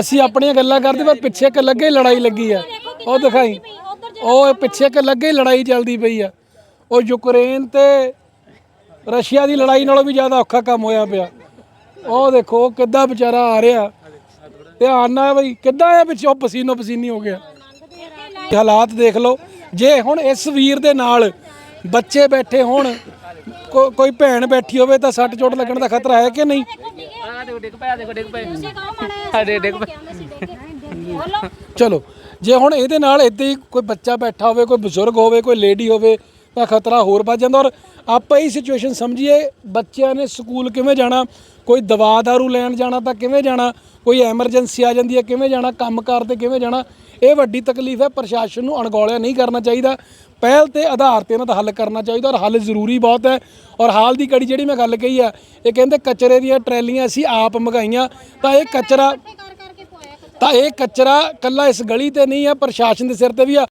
ਅਸੀਂ ਆਪਣੀਆਂ ਗੱਲਾਂ ਕਰਦੇ ਪਰ ਪਿੱਛੇ ਇੱਕ ਲੱਗੇ ਹੀ ਲੜਾਈ ਲੱਗੀ ਆ। ਉਹ ਦਿਖਾਈ। ਉਹ ਪਿੱਛੇ ਇੱਕ ਲੱਗੇ ਹੀ ਲੜਾਈ ਚੱਲਦੀ ਪਈ ਆ। ਉਹ ਯੂਕਰੇਨ ਤੇ ਰਸ਼ੀਆ ਦੀ ਲੜਾਈ ਨਾਲੋਂ ਵੀ ਜ਼ਿਆਦਾ ਔਖਾ ਕੰਮ ਹੋਇਆ ਪਿਆ। ਉਹ ਦੇਖੋ ਕਿੱਦਾਂ ਵਿਚਾਰਾ ਆ ਰਿਹਾ। ਧਿਆਨ ਨਾਲ ਬਈ, ਕਿੱਦਾਂ ਆ ਵਿੱਚ ਉਹ ਪਸੀਨੋ ਪਸੀਨੀ ਹੋ ਗਿਆ। ਇਹ ਹਾਲਾਤ ਦੇਖ ਲਓ। ਜੇ ਹੁਣ ਇਸ ਵੀਰ ਦੇ ਨਾਲ ਬੱਚੇ ਬੈਠੇ ਹੋਣ, ਕੋ- ਕੋਈ ਭੈਣ ਬੈਠੀ ਹੋਵੇ ਤਾਂ ਸੱਟ ਚੋਟ ਲੱਗਣ ਦਾ ਖਤਰਾ ਹੈ ਕਿ ਨਹੀਂ? ਦੇਖੋ ਡਿੱਗ ਪਿਆ ਦੇਖੋ ਡਿੱਗ ਪਿਆ ਤੁਸੀਂ ਕਹੋ ਮਾੜਾ ਅਰੇ ਡਿੱਗ ਬੋਲੋ। ਚਲੋ ਜੇ ਹੁਣ ਇਹਦੇ ਨਾਲ ਇੱਦਾਂ ਹੀ ਕੋਈ ਬੱਚਾ ਬੈਠਾ ਹੋਵੇ ਕੋਈ ਬਜ਼ੁਰਗ ਹੋਵੇ ਕੋਈ ਲੇਡੀ ਹੋਵੇ ਤਾਂ ਖਤਰਾ ਹੋਰ ਵੱਧ ਜਾਂਦਾ ਔਰ ਆਪਾਂ ਇਹ ਸਿਚੁਏਸ਼ਨ ਸਮਝੀਏ ਬੱਚਿਆਂ ਨੇ ਸਕੂਲ ਕਿਵੇਂ ਜਾਣਾ ਕੋਈ ਦਵਾ ਦਾਰੂ ਲੈਣ ਜਾਣਾ ਤਾਂ ਕਿਵੇਂ ਜਾਣਾ ਕੋਈ ਐਮਰਜੈਂਸੀ ਆ ਜਾਂਦੀ ਹੈ ਕਿਵੇਂ ਜਾਣਾ ਕੰਮਕਾਰ ਤੇ ਕਿਵੇਂ ਜਾਣਾ ਇਹ ਵੱਡੀ ਤਕਲੀਫ ਹੈ ਪ੍ਰਸ਼ਾਸਨ ਨੂੰ ਅਣਗੌਲਿਆ ਨਹੀਂ ਕਰਨਾ ਚਾਹੀਦਾ। ਪਹਿਲ ਤੇ ਆਧਾਰ ਤੇ ਇਹਨਾਂ ਦਾ ਹੱਲ ਕਰਨਾ ਚਾਹੀਦਾ ਔਰ ਹੱਲ ਜ਼ਰੂਰੀ ਬਹੁਤ ਹੈ ਔਰ ਹਾਲ ਦੀ ਕੜੀ ਜਿਹੜੀ ਮੈਂ ਗੱਲ ਕਹੀ ਆ ਇਹ ਕਹਿੰਦੇ ਕਚਰੇ ਦੀਆਂ ਟਰੈਲੀਆਂ ਅਸੀਂ ਆਪ ਮੰਗਾਈਆਂ ਤਾਂ ਇਹ ਕਚਰਾ ਤਾਂ ਇਹ ਕਚਰਾ ਕੱਲਾ ਇਸ ਗਲੀ ਤੇ ਨਹੀਂ ਆ ਪ੍ਰਸ਼ਾਸਨ ਦੇ ਸਿਰ ਤੇ ਵੀ ਆ।